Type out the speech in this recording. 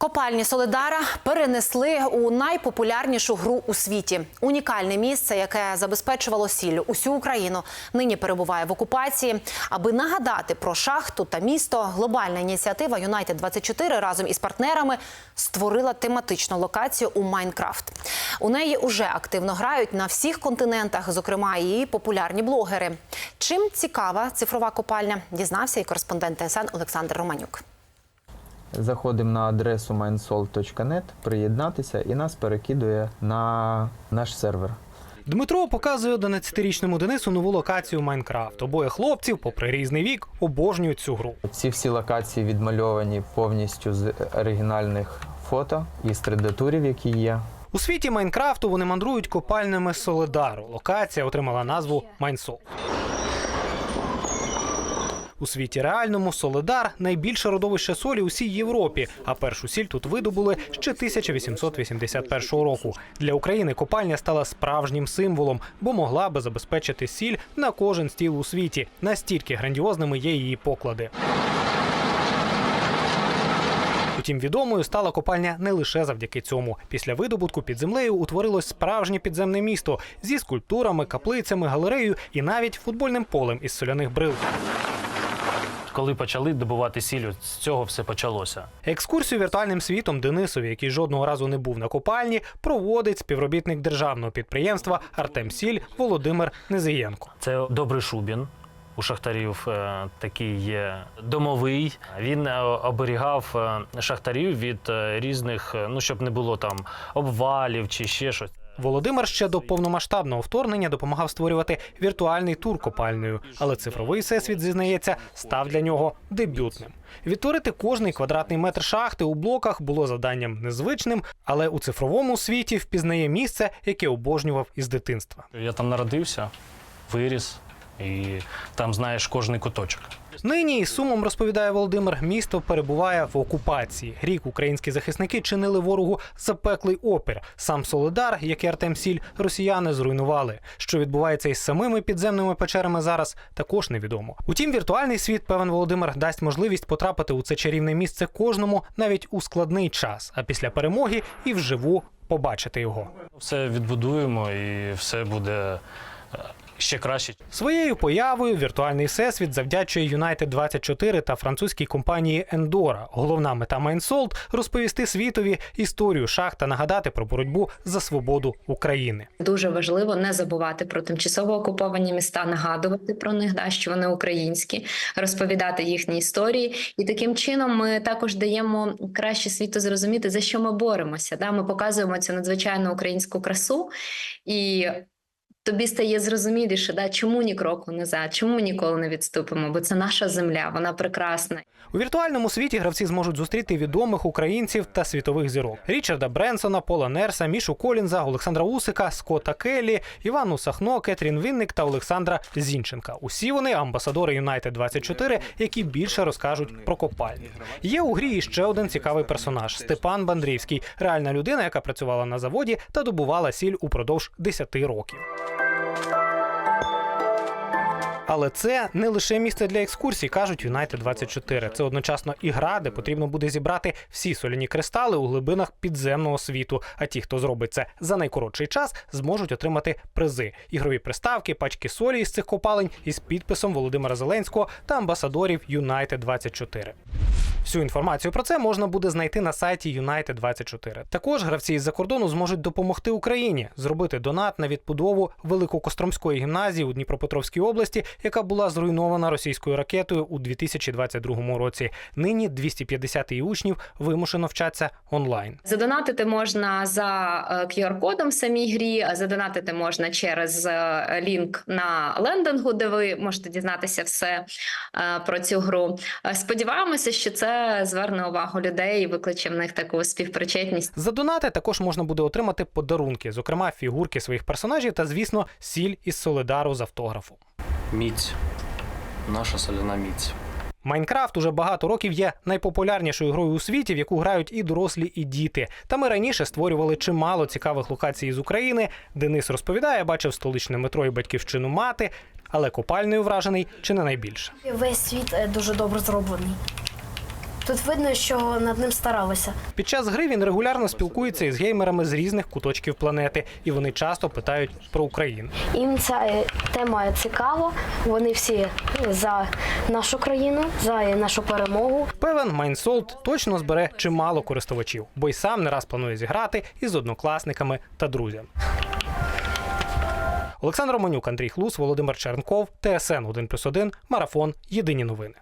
Копальні Солидара перенесли у найпопулярнішу гру у світі. Унікальне місце, яке забезпечувало сіллю усю Україну, нині перебуває в окупації. Аби нагадати про шахту та місто, глобальна ініціатива Юнайтед 24 разом із партнерами створила тематичну локацію у Майнкрафт. У неї уже активно грають на всіх континентах, зокрема і популярні блогери. Чим цікава цифрова копальня, дізнався і кореспондент ТСН Олександр Романюк. Заходимо на адресу mindsol.net, приєднатися і нас перекидує на наш сервер. Дмитро показує 11-річному Денису нову локацію Майнкрафт. Обоє хлопців, попри різний вік, обожнюють цю гру. Ці всі локації відмальовані повністю з оригінальних фото і з 3D-турів, які є. У світі Майнкрафту вони мандрують копальнями Солидару. Локація отримала назву Майнсол. У світі реальному Солидар найбільше родовище солі у всій Європі, а першу сіль тут видобули ще 1881 року. Для України копальня стала справжнім символом, бо могла би забезпечити сіль на кожен стіл у світі. Настільки грандіозними є її поклади. Утім, відомою стала копальня не лише завдяки цьому. Після видобутку під землею утворилось справжнє підземне місто зі скульптурами, каплицями, галереєю і навіть футбольним полем із соляних брил. Коли почали добувати сіль, з цього все почалося. Екскурсію віртуальним світом Денисові, який жодного разу не був на копальні, проводить співробітник державного підприємства Артем Сіль Володимир Незиєнко. Це добрий шубін. У шахтарів е, такий є домовий. Він е, оберігав е, шахтарів від різних, ну щоб не було там обвалів чи ще щось. Володимир ще до повномасштабного вторгнення допомагав створювати віртуальний тур копальнею, але цифровий всесвіт зізнається став для нього дебютним. Відтворити кожний квадратний метр шахти у блоках було завданням незвичним, але у цифровому світі впізнає місце, яке обожнював із дитинства. Я там народився, виріс, і там знаєш кожний куточок. Нині із сумом розповідає Володимир, місто перебуває в окупації. Рік українські захисники чинили ворогу запеклий опір. Сам Солидар, як і Артем Сіль, росіяни зруйнували. Що відбувається із самими підземними печерами зараз, також невідомо. Утім, віртуальний світ, певен Володимир, дасть можливість потрапити у це чарівне місце кожному навіть у складний час, а після перемоги і вживу побачити його. Все відбудуємо і все буде ще краще. Своєю появою віртуальний всесвіт завдячує United 24 та французькій компанії Endora. Головна мета Майнсолд розповісти світові історію шахт та нагадати про боротьбу за свободу України. Дуже важливо не забувати про тимчасово окуповані міста, нагадувати про них, да, що вони українські, розповідати їхні історії. І таким чином ми також даємо краще світу зрозуміти, за що ми боремося. Да? Ми показуємо цю надзвичайну українську красу і. Тобі стає зрозуміліше, да, чому ні кроку назад, чому ніколи не відступимо, бо це наша земля, вона прекрасна. У віртуальному світі гравці зможуть зустріти відомих українців та світових зірок: Річарда Бренсона, Пола Нерса, Мішу Колінза, Олександра Усика, Скотта Келлі, Івану Сахно, Кетрін Вінник та Олександра Зінченка. Усі вони амбасадори United 24 які більше розкажуть про копальні. Є у грі ще один цікавий персонаж Степан Бандрівський, реальна людина, яка працювала на заводі та добувала сіль упродовж 10 років. Але це не лише місце для екскурсій, кажуть United 24. Це одночасно і гра, де потрібно буде зібрати всі соляні кристали у глибинах підземного світу. А ті, хто зробить це за найкоротший час, зможуть отримати призи: ігрові приставки, пачки солі із цих копалень із підписом Володимира Зеленського та амбасадорів United 24. Всю інформацію про це можна буде знайти на сайті United 24. Також гравці із-за кордону зможуть допомогти Україні зробити донат на відбудову Великокостромської гімназії у Дніпропетровській області, яка була зруйнована російською ракетою у 2022 році. Нині 250 її учнів вимушено вчаться онлайн. Задонатити можна за е, QR-кодом в самій грі. Задонатити можна через е, лінк на лендингу, де ви можете дізнатися все е, про цю гру. Е, Сподіваємося, що це зверне увагу людей і викличе в них таку співпричетність. За донати також можна буде отримати подарунки, зокрема фігурки своїх персонажів та, звісно, сіль із Солидару з автографом. Міць. Наша соляна міць. Майнкрафт уже багато років є найпопулярнішою грою у світі, в яку грають і дорослі, і діти. Та ми раніше створювали чимало цікавих локацій з України. Денис розповідає, бачив столичне метро і батьківщину мати, але копальною вражений чи не найбільше. Весь світ е, дуже добре зроблений. Тут видно, що над ним старалися. Під час гри він регулярно спілкується із геймерами з різних куточків планети, і вони часто питають про Україну. Їм ця е, тема цікава. Вони всі за нашу країну, за нашу перемогу. Певен, Майнсолт точно збере чимало користувачів, бо й сам не раз планує зіграти із однокласниками та друзями. Олександр Романюк, Андрій Хлус, Володимир Чернков, ТСН 1+,1, Марафон. Єдині новини.